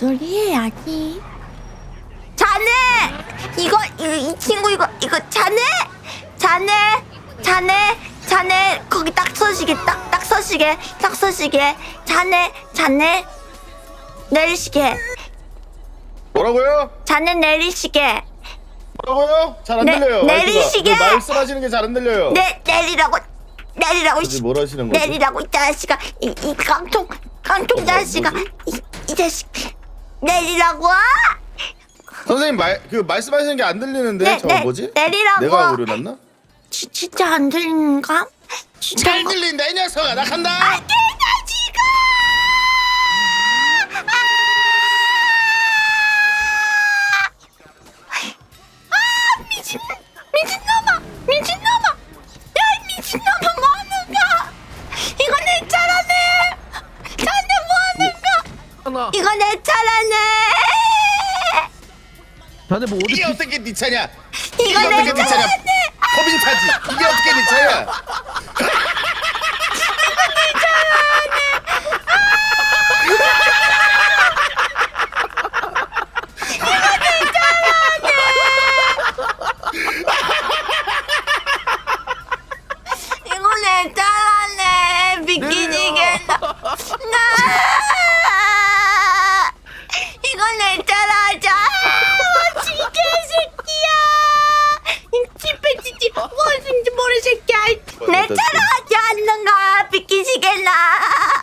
소리 해야지. 자네! 이거, 이, 이 친구 이거, 이거 자네! 자네! 자네! 자네! 거기 딱 서시게, 딱, 딱 서시게, 딱 서시게. 자네! 자네! 내리시게. 뭐라고요? 자네 내리시게. 뭐라고요? 잘 안 네, 들려요. 내리시게. 말씀하시는 게 잘 안 들려요. 내, 내리라고. 내리라고, 도대체 씨. 뭘 하시는 거죠? 내리라고, 이 자식아. 이, 이 깡통, 깡통 뭐지? 자식아. 이, 이 자식. 내리라고! 선생님 말 그 말씀하시는 게 안 들리는데 네, 저거 네, 뭐지? 내리라고. 내가 오류났나? 지, 진짜 안 들리는가? 진짜 잘 거- 들린다 이 녀석아 나 간다. 안 들린다 지금! 아! 아 미친 미친놈아 미친놈아 야이 미친놈아 하나. 이거 내 차라네 자네 뭐 어디 이게 피... 어떻게 네 차냐? 이거 내 어떻게 네 차냐? 차라네 법인 차지. 이게 어떻게 네 차야? 이거 내 차라네 내 따라가지 않는 가 비키시겠나?